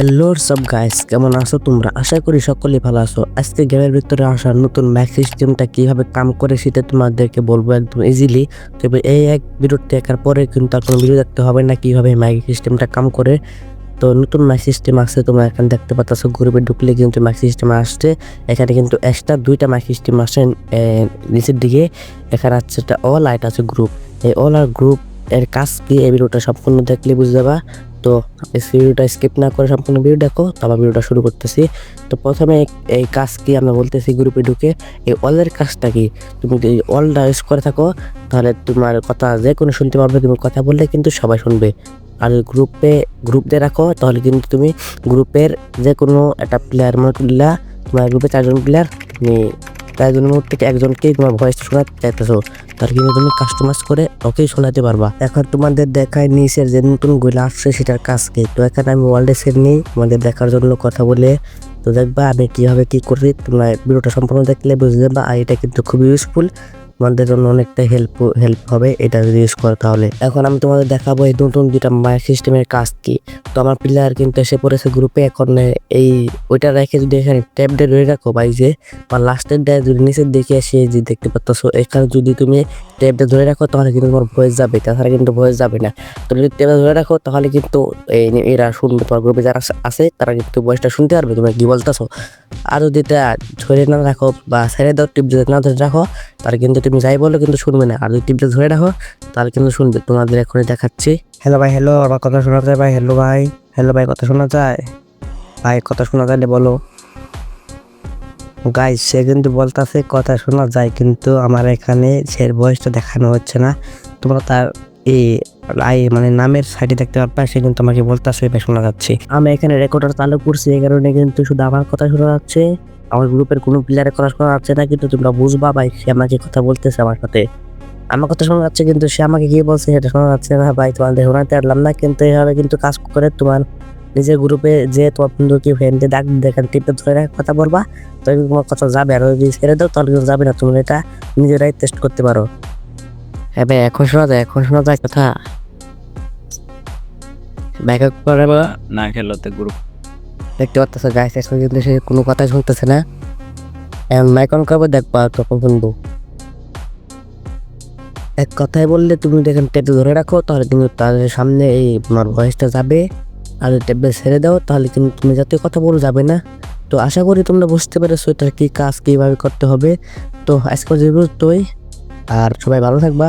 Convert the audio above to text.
Hello সব guys কেমন আছো তোমরা? আশা করি সকলেই ভালো আছো। আজকে গেমের ভিতরে আসা নতুন ম্যাক সিস্টেমটা কীভাবে কাম করে সেটা তোমাদেরকে বলব একদম ইজিলি তবে এই এক ভিডিও দেখার পরে কিন্তু আর কোনো ভিডিও দেখতে হবে না কীভাবে ম্যাক সিস্টেমটা কাম করে। তো নতুন ম্যাক সিস্টেম আসছে, তোমরা এখানে দেখতে পাচ্ছ গ্রুপে ঢুকলে কিন্তু ম্যাক সিস্টেম আসছে। এখানে কিন্তু এক্সট্রা দুইটা ম্যাক সিস্টেম আসছে নিচের দিকে। এখানে আছে একটা অল আইট আছে গ্রুপ এই অল আর গ্রুপ এর কাজ কি এই ভিডিওটা সম্পূর্ণ দেখলে বুঝতে যাবা। তো ভিডিওটা স্কিপ না করে সম্পূর্ণ ভিডিও দেখো তারপর ভিডিওটা শুরু করতেছি। তো প্রথমে এই- কাজ কি আমরা বলতেছি গ্রুপে ঢুকে, এই অলের কাজটা কি? তুমি যদি অলটা ইউজ করে থাকো, তাহলে তোমার কথা যে কোনো শুনতে পারবে, তুমি কথা বললে কিন্তু সবাই শুনবে। আর গ্রুপে গ্রুপ দিয়ে রাখো, তাহলে কিন্তু তুমি গ্রুপের যে কোনো একটা প্লেয়ার মনে করলা তোমার গ্রুপে চারজন প্লেয়ার তুমি চারজনের মধ্যে থেকে একজনকেই তোমার ভয়েস শোনাতে চাইতেছো। তাহলে কিন্তু তুমি কাস্টমাইজ করে ওকেই শোনাতে পারবা। এখন তোমাদের দেখায় নিচের যে নতুনগুলা আসছে সেটার কাজ কি? তো এখানে আমি ওয়ার্ল্ডে সেট নিই, তোমাদের দেখার জন্য কথা বলে তো দেখবা আমি কীভাবে কী করি, তোমার ভিডিওটা সম্পূর্ণ দেখলে বুঝে যাবা আর এটা কিন্তু খুবই ইউজফুল তোমাদের জন্য অনেকটা হেল্প হেল্প হবে এটা যদি ইউজ করো তাহলে। এখন আমি তোমাদের দেখাবো এই নতুন দুটা মাইক সিস্টেমের কাজ কি। তো আমার প্লেয়ার কিন্তু এসে পড়েছে গ্রুপে এখন এই, ওইটা রেখে যদি এখানে ট্যাব দিয়ে ধরে রাখো ভাই যে, বা লাস্টের ডে যদি নিচের দিকে এসে যে দেখতে পাচ্ছ এখানে যদি তুমি ট্যাবটা ধরে রাখো তাহলে কিন্তু তোমার ভয়েস যাবে, তাছাড়া কিন্তু ভয়েস যাবে না। তো যদি ট্যাবটা ধরে রাখো তাহলে কিন্তু এরা শুনবে, তোমার গ্রুপে যারা আছে তারা কিন্তু ভয়েসটা শুনতে পারবে, তুমি কি বলতেছো। আর যদি এটা ধরে না রাখো বা ছেড়ে দাও টিপ যদি না ধরে রাখো তাহলে কিন্তু তুমি যাই বলো কিন্তু শুনবে না। আর যদি টিপটা ধরে রাখো, তাহলে কিন্তু শুনবে। তোমাদের এখনই দেখাচ্ছি। হ্যালো ভাই, হ্যালো, আমার কথা শোনা যায় ভাই? হ্যালো ভাই হ্যালো ভাই, কথা শোনা যায়? ভাই, কথা শোনা যায় বলো। গাই সে কিন্তু বলতেছে, কথা শোনা যায়, কিন্তু আমার এখানে সে ভয়েসটা দেখানো হচ্ছে না। তোমরা তার মানে নামের সাইডে দেখতে পারবা, সে কিন্তু আমাকে বলতেছে ভাই শোনা যাচ্ছে। আমি এখানে রেকর্ডার চালু করছি, এই কারণে কিন্তু শুধু আমার কথা শোনা যাচ্ছে। আমার গ্রুপের কোনো প্লেয়ারের কথা শোনা যাচ্ছে না, কিন্তু তোমরা বুঝবা ভাই, সে আমাকে কথা বলতেছে আমার সাথে। আমার কথা শোনা যাচ্ছে, কিন্তু সে আমাকে কি বলছে সেটা শোনা যাচ্ছে না ভাই তোমাদের শোনাতে পারলাম না, কিন্তু এভাবে কিন্তু কাজ করে তোমার নিজের গ্রুপে যে তোমার বন্ধুকে ফ্রেন্ডে ডাক দেখেন টিপে ধরে কথা বলবা, তবে তোমার কথা যাবে। আর যদি ছেড়ে দাও, তাহলে যাবে না, তুমি এটা নিজেরাই টেস্ট করতে পারো। ভাই এখন শোনা যায়, এখন শোনা যায় কথা। ব্যাকআপ করে বা না খেলোতে গ্রুপ দেখতে পাচ্ছ গাইস এখন কিন্তু সে কোনো কথাই শুনতেছে না। এখন মাইক অন করব, দেখবা তখন শুনব। এক কথায় বললে তুমি দেখেন টেপে ধরে রাখো, তাহলে কিন্তু তাদের সামনে এই তোমার ভয়েসটা যাবে। আর টেপে ছেড়ে দাও, তাহলে কিন্তু তুমি যাতে কথা বলে যাবে না। তো আশা করি তোমরা বুঝতে পেরেছ এটা কি কাজ কীভাবে করতে হবে। তো আজকে যে বুঝতোই আর সবাই ভালো থাকবা।